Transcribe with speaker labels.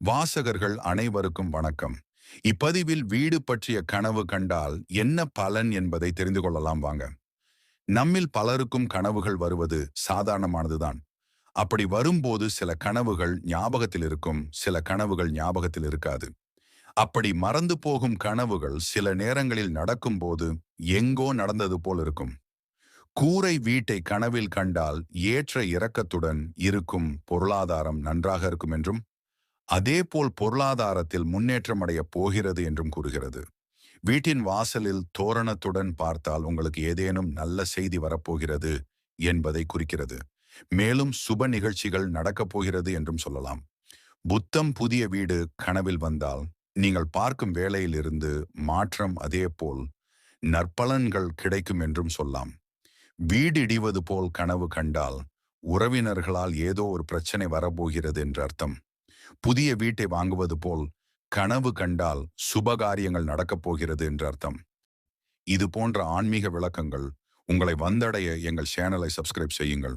Speaker 1: வாசகர்கள் அனைவருக்கும் வணக்கம். இப்பதிவில் வீடு பற்றிய கனவு கண்டால் என்ன பலன் என்பதை தெரிந்து கொள்ளலாம் வாங்க. நம்மில் பலருக்கும் கனவுகள் வருவது சாதாரணமானதுதான். அப்படி வரும்போது சில கனவுகள் ஞாபகத்தில் இருக்கும் சில கனவுகள் ஞாபகத்தில் இருக்காது. அப்படி மறந்து போகும் கனவுகள் சில நேரங்களில் நடக்கும்போது எங்கோ நடந்தது போல் இருக்கும். கூரை வீட்டை கனவில் கண்டால் ஏற்ற இரக்கத்துடன் இருக்கும் பொருளாதாரம் நன்றாக இருக்கும் என்றும் அதேபோல் பொருளாதாரத்தில் முன்னேற்றமடைய போகிறது என்றும் கூறுகிறது. வீட்டின் வாசலில் தோரணத்துடன் பார்த்தால் உங்களுக்கு ஏதேனும் நல்ல செய்தி வரப்போகிறது என்பதை குறிக்கிறது. மேலும் சுப நிகழ்ச்சிகள் நடக்கப் போகிறது என்றும் சொல்லலாம். புத்தம் புதிய வீடு கனவில் வந்தால் நீங்கள் பார்க்கும் வேலையிலிருந்து மாற்றம் அதேபோல் நற்பலன்கள் கிடைக்கும் என்றும் சொல்லலாம். வீடு இடிவது போல் கனவு கண்டால் உறவினர்களால் ஏதோ ஒரு பிரச்சனை வரப்போகிறது என்று அர்த்தம். புதிய வீட்டை வாங்குவது போல் கனவு கண்டால் சுபகாரியங்கள் நடக்கப் போகிறது என்று அர்த்தம். இது போன்ற ஆன்மீக விளக்கங்கள் உங்களை வந்தடைய எங்கள் சேனலை சப்ஸ்கிரைப் செய்யுங்கள்.